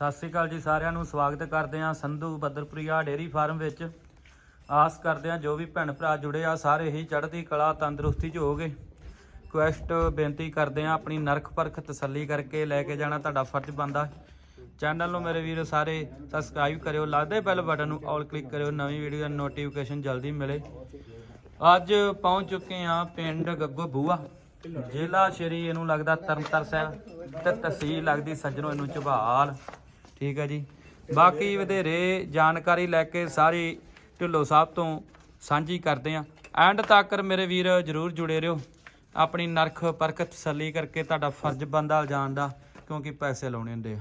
ਸਤਿ ਸ੍ਰੀ ਅਕਾਲ ਜੀ ਸਾਰਿਆਂ ਨੂੰ, ਸਵਾਗਤ ਕਰਦੇ ਹਾਂ ਸੰਧੂ ਬੱਦਰਪੁਰੀਆ ਡੇਰੀ ਫਾਰਮ ਵਿੱਚ। ਆਸ ਕਰਦੇ ਹਾਂ ਜੋ ਵੀ ਭੈਣ ਭਰਾ ਜੁੜੇ ਆ, ਸਾਰੇ ਹੀ ਚੜ੍ਹਦੀ ਕਲਾ, ਤੰਦਰੁਸਤੀ 'ਚ ਹੋਗੇ ਕੁਐਸਟ ਬੇਨਤੀ ਕਰਦੇ ਹਾਂ ਆਪਣੀ ਨਰਖ ਪਰਖ ਤਸੱਲੀ ਕਰਕੇ ਲੈ ਕੇ ਜਾਣਾ ਤੁਹਾਡਾ ਫਰਜ਼ ਬਣਦਾ। ਚੈਨਲ ਨੂੰ ਮੇਰੇ ਵੀਰੋ ਸਾਰੇ ਸਬਸਕ੍ਰਾਈਬ ਕਰਿਓ, ਲੱਗਦੇ ਬੈਲ ਬਟਨ ਨੂੰ ਆਲ ਕਲਿੱਕ ਕਰਿਓ, ਨਵੀਂ ਵੀਡੀਓ ਦਾ ਨੋਟੀਫਿਕੇਸ਼ਨ ਜਲਦੀ ਮਿਲੇ। ਅੱਜ ਪਹੁੰਚ ਚੁੱਕੇ ਹਾਂ ਪਿੰਡ ਗੱਗੋ ਬੂਆ। ਜ਼ਿਲ੍ਹਾ ਸ਼੍ਰੀ, ਇਹਨੂੰ ਲੱਗਦਾ ਤਰਨਤਾਰਨ ਸਾਹਿਬ, ਤੇ ਤਹਿਸੀਲ ਲੱਗਦੀ ਸੱਜਣੋ ਇਹਨੂੰ ਝਬਾਲ। ਠੀਕ ਹੈ ਜੀ। ਬਾਕੀ ਵਧੇਰੇ ਜਾਣਕਾਰੀ ਲੈ ਕੇ ਸਾਰੀ ਢਿੱਲੋਂ ਸਾਹਿਬ ਤੋਂ ਸਾਂਝੀ ਕਰਦੇ ਆਂ ਐਂਡ ਤੱਕ ਮੇਰੇ ਵੀਰ ਜਰੂਰ ਜੁੜੇ ਰਹੋ। ਆਪਣੀ ਨਰਖ ਪਰਖ ਤਸੱਲੀ ਕਰਕੇ ਤੁਹਾਡਾ ਫਰਜ਼ ਬੰਦਾ ਜਾਣ ਦਾ ਕਿਉਂਕਿ ਪੈਸੇ ਲਾਉਣੇ ਹੁੰਦੇ ਆ।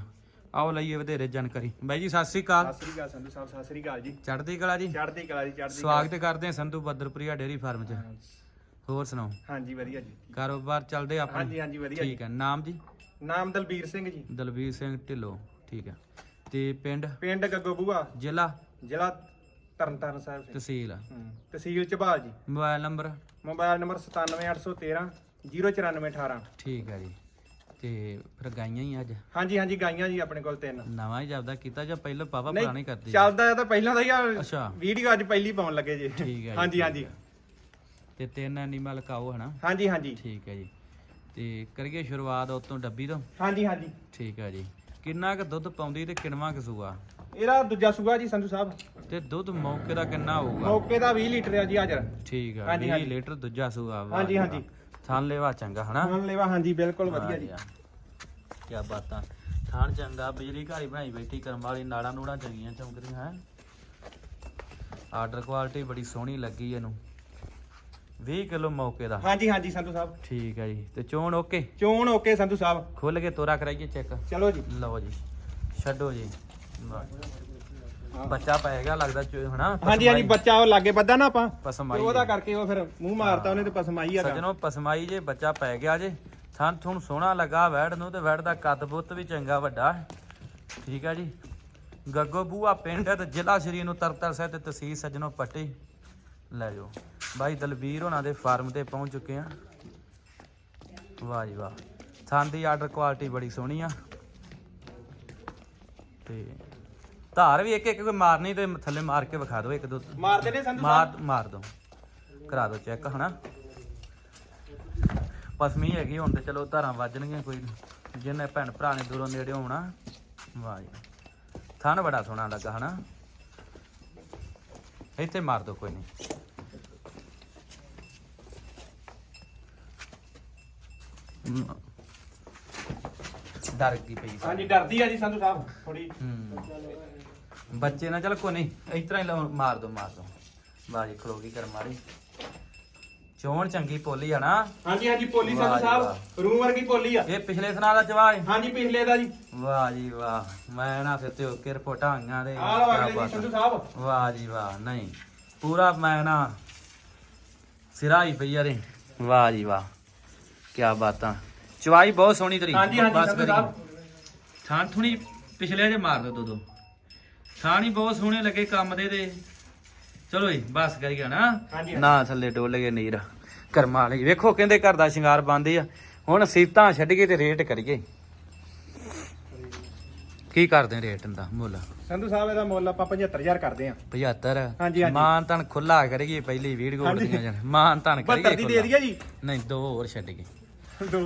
ਆਓ ਲਈਏ ਵਧੇਰੇ ਜਾਣਕਾਰੀ। ਬਾਈ ਜੀ ਸਤਿ ਸ੍ਰੀ ਅਕਾਲ। ਸਤਿ ਸ੍ਰੀ ਅਕਾਲ ਸੰਧੂ ਸਾਹਿਬ ਸਤਿ ਸ੍ਰੀ ਅਕਾਲ ਜੀ। ਚੜ੍ਹਦੀ ਕਲਾ ਜੀ। ਚੜ੍ਹਦੀ ਕਲਾ ਜੀ ਚੜ੍ਹਦੀ ਸਵਾਗਤ ਕਰਦੇ ਹਾਂ ਸੰਧੂ ਬੱਦਰਪੁਰੀਆ ਡੇਰੀ ਫਾਰਮ 'ਚ। ਹੋਰ ਸੁਣਾਓ? ਹਾਂਜੀ ਵਧੀਆ ਜੀ। ਕਾਰੋਬਾਰ ਚੱਲਦੇ ਆਪਣੇ? ਹਾਂਜੀ ਹਾਂਜੀ ਵਧੀਆ ਠੀਕ ਹੈ। ਨਾਮ ਜੀ? ਨਾਮ ਦਲਬੀਰ ਸਿੰਘ ਜੀ। ਦਲਵੀਰ ਸਿੰਘ ਢਿੱਲੋਂ। ਠੀਕ ਹੈ। ਤੇ ਪਿੰਡ? ਪਿੰਡ ਗੱਗੋਬੂਆ ਜ਼ਿਲ੍ਹਾ? ਜ਼ਿਲ੍ਹਾ ਤਰਨਤਾਰਨ ਸਾਹਿਬ ਸਿੰਘ ਤਹਿਸੀਲ। ਹੂੰ। ਤਹਿਸੀਲ ਝਬਾਲ ਜੀ। Mobile number? ਮੋਬਾਈਲ ਨੰਬਰ 97813 09418 ਠੀਕ ਹੈ ਜੀ। ਤੇ ਫਿਰ ਗਾਈਆਂ ਹੀ ਅੱਜ? ਹਾਂਜੀ ਹਾਂਜੀ ਗਾਈਆਂ ਜੀ ਆਪਣੇ ਕੋਲ ਤਿੰਨ। ਨਵਾਂ ਹੀ ਜਾਪਦਾ ਕੀਤਾ ਜਾਂ ਪਹਿਲਾਂ ਪਾਪਾ ਪੁਰਾਣੀ ਕਰਦੀ ਚੱਲਦਾ ਆ ਤਾਂ ਪਹਿਲਾਂ ਦਾ ਹੀ ਆ ਅੱਛਾ। ਵੀਡੀਓ ਅੱਜ ਪਹਿਲੀ ਪਾਉਣ ਲੱਗੇ ਜੀ। ਠੀਕ ਹੈ ਜੀ, ਹਾਂਜੀ ਹਾਂਜੀ। ਤੇ ਤਿੰਨ ਐਨੀਮਲ ਕਾਓ ਹਨਾ? ਹਾਂਜੀ ਹਾਂਜੀ। ਠੀਕ ਹੈ ਜੀ। ਤੇ ਕਰੀਏ ਸ਼ੁਰੂਆਤ ਉਤੋਂ ਡੱਬੀ ਤੋਂ? ਹਾਂਜੀ ਹਾਂਜੀ। ਠੀਕ ਹੈ ਜੀ। ਕਿੰਨਾ ਕੁ ਦੁੱਧ ਪਾਉਂਦੀ ਤੇ ਕਿੰਨਵਾ ਕੁ ਸੂਆ? ਇਹਦਾ ਦੂਜਾ ਸੂਆ ਜੀ ਸੰਧੂ ਸਾਹਿਬ। ਤੇ ਦੁੱਧ ਮੌਕੇ ਦਾ ਕਿੰਨਾ ਹੋਊਗਾ? ਮੌਕੇ ਦਾ 20 ਲੀਟਰ ਆ ਜੀ ਹਾਜ਼ਰ। ਠੀਕ ਆ ਹਾਂਜੀ, 20 ਹਾਂਜੀ। ਲੀਟਰ ਦੂਜਾ ਸੂਆ ਵਾ। ਹਾਂਜੀ, ਹਾਂਜੀ। ਥਾਂ ਲੈਵਾ ਚੰਗਾ ਹਨਾ? ਹੁਣ ਲੈਵਾ ਹਾਂਜੀ ਬਿਲਕੁਲ ਵਧੀਆ ਜੀ। ਕੀ ਬਾਤਾਂ। ਥਾਣ ਚੰਗਾ ਬਿਜਲੀ ਘਰ ਹੀ ਬਣਾਈ ਬੈਠੀ ਕਰਮ ਵਾਲੀ ਨਾੜਾਂ ਨੂੜਾਂ ਚੰਗੀਆਂ ਚਮਕਦੀਆਂ ਹੈ? ਆਰਡਰ ਕੁਆਲਿਟੀ ਬੜੀ ਸੋਹਣੀ ਲੱਗੀ ਇਹਨੂੰ। 20 ਕਿਲੋ ਮੌਕੇ ਦਾ। ਹਾਂਜੀ ਹਾਂਜੀ ਸੰਧੂ ਸਾਹਿਬ। ਠੀਕ ਹੈ ਜੀ। ਤੇ ਚੋਣ ਓਕੇ? ਚੋਣ ਓਕੇ ਸੰਧੂ ਸਾਹਿਬ। ਖੁੱਲ ਕੇ ਤੋਰਾ ਕਰਾਈਏ ਚੈੱਕ। ਚਲੋ ਜੀ। ਲਓ ਜੀ। ਛੱਡੋ ਜੀ। ਬੱਚਾ ਪੈ ਗਿਆ ਲੱਗਦਾ ਹਨਾ? ਹਾਂਜੀ ਹਾਂਜੀ ਬੱਚਾ ਉਹ ਲਾਗੇ ਬੱਦਾ ਨਾ ਆਪਾਂ। ਪਸਮਾਈ ਉਹਦਾ ਕਰਕੇ ਉਹ ਫਿਰ ਮੂੰਹ ਮਾਰਤਾ ਉਹਨੇ ਤੇ ਪਸਮਾਈ ਹੈਗਾ ਸਜਣੋ ਪਸਮਾਈ ਜੇ ਬੱਚਾ ਪੈ ਗਿਆ ਜੇ ਥਣ ਥੁਣ ਸੋਹਣਾ ਲੱਗਾ ਵੈੜ ਨੂੰ ਤੇ ਵੈੜ ਦਾ ਕੱਦ ਬੁੱਤ ਵੀ ਚੰਗਾ ਵੱਡਾ। ਠੀਕ ਆ ਜੀ। ਗੱਗੋ ਬੂਆ ਪਿੰਡ ਤੇ ਜ਼ਿਲ੍ਹਾ ਸ਼੍ਰੀ ਨੂੰ ਤਰਤਰ ਸਾਹਿਬ ਤੇ ਤਹਿਸੀਲ ਸਜਣੋ ਪੱਟੀ। ਲੈ ਜਾਓ। ਬਾਈ ਦਲਬੀਰ ਹੋਣਾ ਦੇ ਫਾਰਮ ਤੇ ਪਹੁੰਚ ਚੁੱਕੇ ਆ। ਵਾਹ ਜੀ ਵਾਹ। ਥਣ ਦੀ ਆਰਡਰ ਕੁਆਲਿਟੀ ਬੜੀ ਸੋਹਣੀ ਆ। ਤੇ ਧਾਰ ਵੀ ਇੱਕ ਇੱਕ ਕੋਈ ਮਾਰਨੀ ਤੇ ਥੱਲੇ ਮਾਰ ਕੇ ਵਿਖਾ ਦਿਓ ਇੱਕ ਦੋ ਮਾਰਦੇ ਨੇ ਸੰਧੂ ਮਾਰ ਮਾਰ ਦੋ ਕਰਾ ਦੋ ਚੈੱਕ ਹਨਾ? ਪਸਮੀ ਹੈਗੀ ਹੁਣ ਤੇ ਚਲੋ ਧਾਰਾਂ ਵੱਜਣਗੀਆਂ ਕੋਈ। ਨੀ। ਜਿਹਨੇ ਭੈਣ ਭਰਾ ਨੇ ਦੂਰੋਂ ਨੇੜੇ ਆਉਣਾ। ਵਾਹ ਜੀ ਥਣ ਬੜਾ ਸੋਹਣਾ ਲੱਗਾ ਹਨਾ? ਇੱਥੇ ਮਾਰ ਦੋ ਕੋਈ ਨਹੀਂ। ਡਰ ਗਈ ਪਈ ਸੀ। ਹਾਂਜੀ ਡਰਦੀ ਆ ਜੀ ਸੰਧੂ ਸਾਹਿਬ ਥੋੜੀ ਹੂੰ। ਬੱਚੇ ਨਾ ਚਲ ਕੋ ਨਹੀਂ ਇਸ ਤਰ੍ਹਾਂ ਹੀ ਮਾਰ ਦੋ ਮਾਰ ਦੋ। ਬਾਜੀ ਖਲੋ ਗਈ ਕਰ ਮਾਰੀ ਚੋਣ ਚੰਗੀ ਪੋਲੀ ਆ ਨਾ। ਹਾਂਜੀ ਹਾਂਜੀ ਪੋਲੀ ਵਾਹ ਸੰਧੂ ਜੀ ਸਾਹਿਬ ਰੂਮ ਵਰਗੀ ਪੋਲੀ ਆ। ਇਹ ਪਿਛਲੇ ਸਨਾ ਦਾ ਜਵਾ ਹੈ। ਹਾਂਜੀ ਪਿਛਲੇ ਦਾ ਜੀ। ਵਾਹ ਜੀ ਵਾਹ। ਮੈਂ ਨਾ ਫਿਰ ਤੇ ਓਕੇ ਰਿਪੋਰਟਾਂ ਆਈਆਂ ਦੇ ਆਹ ਲਓ ਕਿਆ ਅਗਲੇ ਬਾਤ ਜੀ ਆ। ਸੰਧੂ ਸਾਹਿਬ। ਵਾਹ ਜੀ ਵਾਹ। ਨਹੀਂ ਪੂਰਾ ਮੈਂ ਨਾ ਸਿਰਾ ਹੀ ਪਈ ਯਾਰੇ ਵਾਹ ਜੀ ਵਾਹ। ਕੀ ਬਾਤਾਂ। ਚਵਾਈ ਬਹੁਤ ਸੋਹਣੀ ਤਰੀ। ਹਾਂਜੀ ਹਾਂਜੀ ਸੰਧੂ ਸਾਹਿਬ। ਥਾਂ ਥੁਣੀ ਪਿਛਲੇ ਜੇ ਮਾਰ ਦੋ ਦੋ ਦੋ। ਥਾਂ ਹੀ ਬਹੁਤ ਸੋਹਣੇ ਲੱਗੇ ਕੰਮ ਦੇ ਦੇ। ਚਲੋ ਜੀ ਬਸ ਕਰੀਏ ਨਾ ਹਾਂਜੀ ਨਾ ਥੱਲੇ ਡੋਲ ਗਏ ਨੀਰ। ਕਰਮਾਂ ਵਾਲੀ ਵੇਖੋ ਕਹਿੰਦੇ ਘਰ ਦਾ ਸ਼ਿੰਗਾਰ ਬੰਦੇ ਆ। ਹੁਣ ਸੀਤਾਂ ਛੱਡ ਕੇ ਤੇ ਰੇਟ ਕਰੀਏ। ਕੀ ਕਰਦੇ ਰੇਟ ਦਾ ਮੁੱਲ? ਸੰਧੂ ਸਾਹਿਬ ਇਹਦਾ ਮੁੱਲ ਆਪਾਂ 75000 ਕਰਦੇ ਆ। 75 ਹਾਂਜੀ, ਹਾਂਜੀ। ਮਾਨ ਤਨ ਖੁੱਲਾ ਕਰੀਏ ਪਹਿਲੀ ਵੀਡੀਓ ਹਾਂਜੀ। ਜਾਣ। ਮਾਨ ਤਨ 72 ਕਰੀਏ ਦੀ ਦੇ ਖੁੱਲਾ। ਦਈਏ ਜੀ। ਨਹੀਂ ਦੋ ਹੋਰ ਛੱਡ ਹੋਰ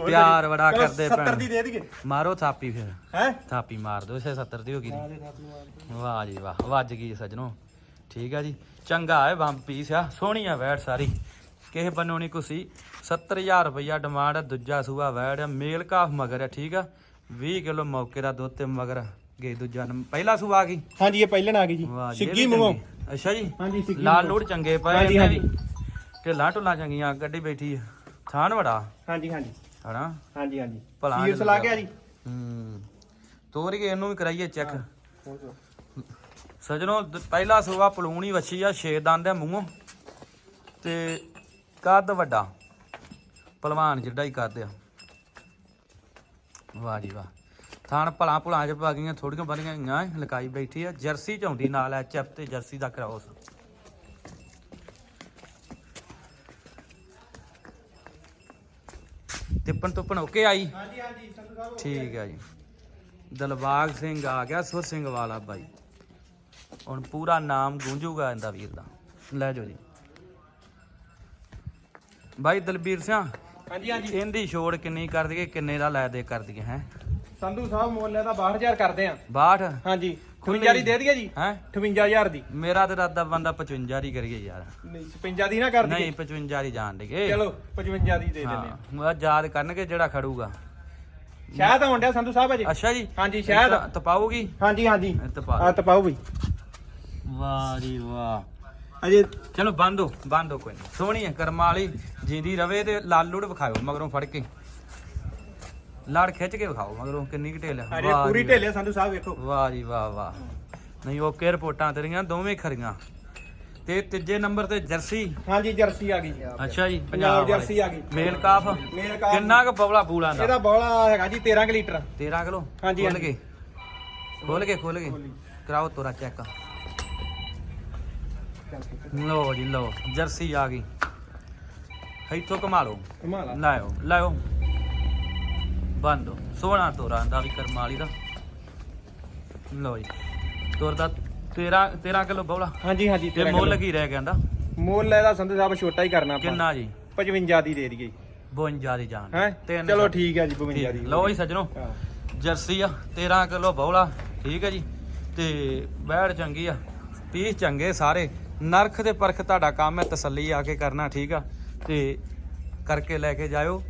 ਪਿਆਰ। ਬੜਾ ਕਰਦੇ 70 ਭੈਣ। ਦੀ ਦੇ ਦਈਏ। ਮਾਰੋ ਥਾਪੀ ਫਿਰ। ਹੈ? ਥਾਪੀ ਮਾਰ ਦਿਓ 70 ਦੀ ਹੋ ਗਈ। ਵਾਹ ਜੀ ਵਾਹ ਵੱਜ ਗਈ ਸਜਣੋ। ਠੀਕ ਆ ਜੀ ਚੰਗਾ ਹੈ ਬੰਬ ਪੀਸ ਆ। ਸੋਹਣੀ ਆ ਵੈੜ ਸਾਰੀ। ਕਿਸੇ ਬੰਨੋਂ ਨਹੀਂ ਕੁਸੀ। 70000 ਰੁਪਇਆ ਡਿਮਾਂਡ ਆ ਦੂਜਾ ਸੂਆ ਵੈੜ ਆ। ਮੇਲ ਕਾਫ ਮਗਰ ਆ ਠੀਕ ਆ। 20 ਕਿਲੋ ਮੌਕੇ ਦਾ ਦੁੱਧ ਤੇ ਮਗਰ ਗਏ ਦੂਜਾ ਨੰਬਰ- ਪਹਿਲਾ ਸੂਆ ਆ ਗਈ। ਹਾਂਜੀ ਇਹ ਪਹਿਲਣ ਆ ਗਈ ਜੀ। ਸਿੱਗੀ ਚੰਗੀ। ਅੱਛਾ ਜੀ? ਹਾਂਜੀ ਸਿੱਗੀ ਲਾਲ। ਲੋੜ ਚੰਗੇ ਪਏ ਹਾਂਜੀ, ਇਹਨੇ ਵੀ ਹਾਂਜੀ। ਢਿੱਲਾਂ ਢੁੱਲਾਂ ਚੰਗੀਆਂ ਗੱਡੀ ਬੈਠੀ ਆ। ਥਾਨ ਵੜਾ ਹਾਂਜੀ ਹਾਂਜੀ। ਹਨਾ? ਹਾਂਜੀ ਹਾਂਜੀ। ਭਲਾ ਸੀਰਸ ਲਾ ਗਿਆ ਜੀ। ਹੂੰ। ਤੋਰ ਕੇ ਇਹਨੂੰ ਵੀ ਕਰਾਈਏ ਚੈੱਕ। ਸਜਣੋ ਪਹਿਲਾ ਸੂਆ ਪਲੂਣੀ ਵੱਛੀ ਆ ਛੇ ਦੰਦ ਆ ਮੂੰਹੋਂ। ਤੇ ਕੱਦ ਵੱਡਾ। ਪਹਿਲਵਾਨ ਜਿੱਡਾ ਹੀ ਕੱਦ ਆ। ਵਾਹ ਜੀ ਵਾਹ। ਥਾਣ ਭਲਾ ਭੁਲਾ ਚ ਪਾ ਗਈਆਂ ਥੋੜੀਆਂ ਗਈਆਂ ਲਕਾਈ ਬੈਠੀ ਆ। ਜਰਸੀ ਝੌਂਦੀ ਨਾਲ ਐਚ ਐਫ ਤੇ ਜਰਸੀ ਦਾ ਕਰਾਉਸ ਤਿੱਪਣ ਤੁੱਪਣ ਓਕੇ ਆਈ? ਹਾਂਜੀ ਹਾਂਜੀ ਠੀਕ ਹੈ ਜੀ। ਦਲਬਾਗ ਸਿੰਘ ਆ ਗਿਆ ਸੁਰ ਸਿੰਘ ਵਾਲਾ ਬਾਈ। ਹੁਣ ਪੂਰਾ ਨਾਮ ਗੂੰਜੂਗਾ ਇਹਦਾ ਵੀਰ ਦਾ। ਲੈ ਜਾਓ ਜੀ। ਬਾਈ ਦਲਬੀਰ ਸਿੰਘ ਹਾਂਜੀ ਹਾਂਜੀ। ਇਹਦੀ ਛੋੜ ਕਿੰਨੀ ਕਰ ਦਈਏ ਕਿੰਨੇ ਦਾ ਲੈ ਦੇ ਕਰ ਦਈਏ ਹੈ? ਸੰਧੂ ਸਾਹਿਬ ਮੁੱਲ ਇਹਦਾ 62000 ਕਰਦੇ ਆ। 62 ਹਾਂਜੀ। 58 ਦੀ ਦੇ ਦਈਏ ਜੀ? ਹੈ? 58000 ਦੀ। ਮੇਰਾ ਤੇ ਰਾਦਾ ਬੰਦਾ 55 ਦੀ ਕਰੀਏ ਯਾਰ। ਨਹੀਂ 56 ਦੀ ਨਾ ਕਰ ਦਈਏ। ਨਹੀਂ 55 ਦੀ ਜਾਣ ਦੇਗੇ ਚਲੋ 55 ਦੀ ਦੇ ਦਿੰਦੇ ਆ ਹਾਂ ਮੈਂ ਯਾਦ ਕਰਨਗੇ ਜਿਹੜਾ ਖੜੂਗਾ। ਸ਼ਾਇਦ ਆਉਣ ਡਿਆ ਸੰਧੂ ਸਾਹਿਬ ਅਜੇ। ਅੱਛਾ ਜੀ। ਹਾਂਜੀ ਸ਼ਾਇਦ। ਤਾਂ ਤਪਾਊਗੀ? ਹਾਂਜੀ ਹਾਂਜੀ। ਆ ਤਪਾਓ ਬਈ ਵਾਹ ਜੀ ਵਾਹ। ਅਜੇ ਚਲੋ ਬੰਦ ਬੰਦ ਕੋਈ ਨਹੀਂ ਸੋਹਣੀ ਹੈ ਕਰਮਾਂ ਵਾਲੀ ਜਿੰਦੀ ਰਵੇ ਤੇ ਲਾਲੂੜ ਵਿਖਾਓ ਮਗਰੋਂ ਫੜ ਕੇ। ਲੜ ਖਿੱਚ ਕੇ ਵਿਖਾਓ ਮਗਰੋਂ ਕਿੰਨੀ ਕੁ ਢੇਲ ਹੈ ਅਜੇ ਵਾਹ ਪੂਰੀ ਜੀ ਢੇਲੇ ਸੰਧੂ ਸਾਹਿਬ ਵੇਖੋ। ਵਾਹ। ਵਾਹ ਜੀ ਵਾਹ ਵਾਹ। ਨਹੀਂ ਓਕੇ ਰਿਪੋਰਟਾਂ ਤੇਰੀਆਂ ਦੋਵੇਂ ਖਰੀਆਂ। ਤੇ ਤੀਜੇ ਨੰਬਰ ਤੇ ਜਰਸੀ। ਹਾਂਜੀ ਜਰਸੀ ਆ ਗਈ। ਅੱਛਾ ਜੀ ਪੰਜਾਬ ਜਰਸੀ ਆ ਗਈ। ਮੇਲ ਕਾਫ। ਮੇਲ ਕਾਫ। ਕਿੰਨਾ ਕੁ ਬਵਲਾ ਪੂਲਾ ਦਾ ਇਹਦਾ ਬੋਲਾ ਹੈਗਾ ਜੀ 13 ਕੁ ਲੀਟਰ। 13 ਕਿਲੋ? ਹਾਂਜੀ, ਖੋਲ ਹਾਂਜੀ। ਕੇ। ਖੋਲ ਕੇ ਖੋਲ ਕੇ। ਕਰਾਓ ਤੋਰਾ ਚੈੱਕ। ਲਓ ਜੀ ਲਓ। ਜਰਸੀ ਆ ਗਈ। ਇੱਥੋਂ ਕਮਾ ਲਓ। ਕਮਾਲ ਆ ਲਾਇਓ ਲਾਇਓ। ਬੰਦੋ ਸੋਹਣਾ ਤੋਰਾ ਦਾ ਵੀ ਕਰਮਾਲੀ ਦਾ। ਲਓ ਜੀ। ਤੋਰ ਦਾ 13 13 ਕਿਲੋ ਬੌਲਾ। ਹਾਂਜੀ ਹਾਂਜੀ ਤੇ 13 ਮੁੱਲ। ਕੀ ਰਹਿ ਗਿਆ ਇਹਦਾ ਮੁੱਲ ਇਹਦਾ ਸੰਧੂ ਸਾਹਿਬ ਛੋਟਾ ਹੀ ਕਰਨਾ ਆਪਾਂ। ਕਿੰਨਾ ਜੀ? 55 ਦੀ ਦੇ ਦਈਏ। 52 ਦੀ ਜਾਨ। ਹੈ? ਚਲੋ। ਠੀਕ ਹੈ ਜੀ 52 ਠੀਕ, ਦੀ ਲਓ ਜੀ ਸੱਜਣੋ। ਜਰਸੀ ਆ 13 ਕਿਲੋ ਬੌਲਾ। ਠੀਕ ਹੈ ਜੀ। ਤੇ ਬੈੜ ਚੰਗੀ ਆ। ਪੀਸ ਚੰਗੇ ਸਾਰੇ। ਨਰਖ ਤੇ ਪਰਖ ਤੁਹਾਡਾ ਕੰਮ ਹੈ ਤਸੱਲੀ ਆ ਕੇ ਕਰਨਾ ਠੀਕ ਆ। ਤੇ ਕਰਕੇ ਲੈ ਕੇ ਜਾਇਓ।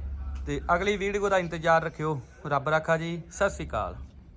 ਤੇ ਅਗਲੀ ਵੀਡੀਓ ਦਾ ਇੰਤਜ਼ਾਰ ਰੱਖਿਓ। ਰੱਬ ਰਾਖਾ ਜੀ ਸਤਿ ਸ੍ਰੀ ਅਕਾਲ।